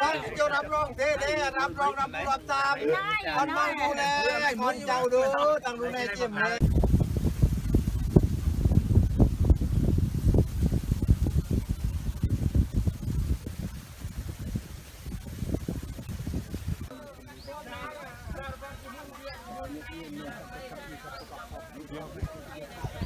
บ้านเจ้ารับรองเท่เด้รับรองรับตรับทามคนบ้านดูแลคนเจ้าดูตังดูแลเจียมเลยเ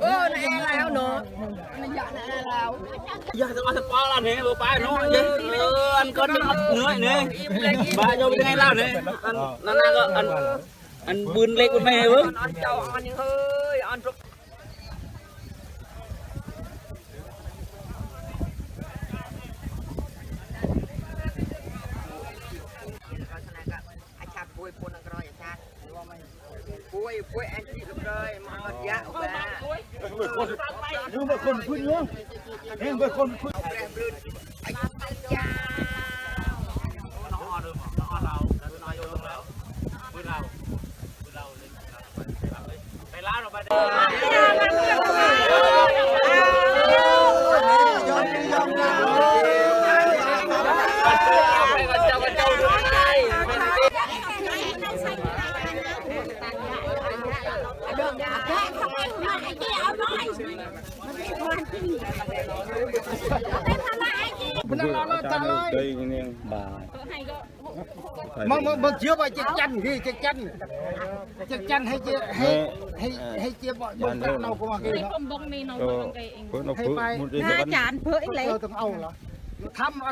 เออในแอร์แล้วเนาะอยากจะเอาสปอร์ตเนี่ยไปเนายอะเอออันก็จะเหนื่อเนี่ยบ้าโยมยังไงล่ะเนี่ยอันนั่นก็อันอันบืนเล็กมันไม่เหรออันเจ้าอันยัเฮ้ยอันทุก ปุ้คนคุ้นเนาะงเป็นคนพูดเยอะยังเป็คนคุยไปล้อน้อออเาล้เาดเราเลยไปร้าน đây nè bà mà mà mà chưa bao chắc chắn gì chắc chắn chắc chắn hay chưa hay hay hay chưa bọn bọn tao đâu có mà cái đó ก็เพิ่นเอาเพิ่นมุดได้อากันจารย์เพื่ออะไรเราต้องเอาเหรอทำ